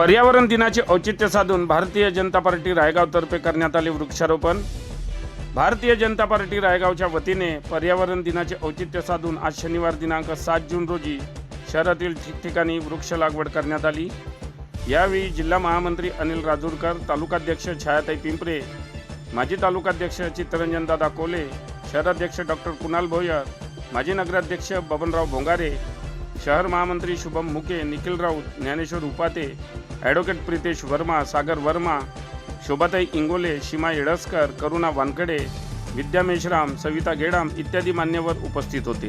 पर्यावरण दिनाचे औचित्य साधून भारतीय जनता पार्टी रायगावतर्फे करण्यात आले वृक्षारोपण. भारतीय जनता पार्टी रायगावच्या वतीने पर्यावरण दिनाचे औचित्य साधून आज शनिवार दिनांक सात जून रोजी शहरातील ठिकठिकाणी वृक्ष लागवड करण्यात आली. यावेळी जिल्हा महामंत्री अनिल राजूरकर तालुकाध्यक्ष छायाताई पिंपरे माजी तालुकाध्यक्ष चित्तरंजन दादा कोले शहराध्यक्ष डॉक्टर कुणाल भोयर माजी नगराध्यक्ष बबनराव भोंगारे शहर महामंत्री शुभम मुके निखिल राऊत ज्ञानेश्वर उपाते ॲडव्होकेट प्रितेश वर्मा सागर वर्मा शोभाताई इंगोले सीमा येडसकर करुणा वानकडे विद्या मेश्राम सविता गेडाम इत्यादी मान्यवर उपस्थित होते.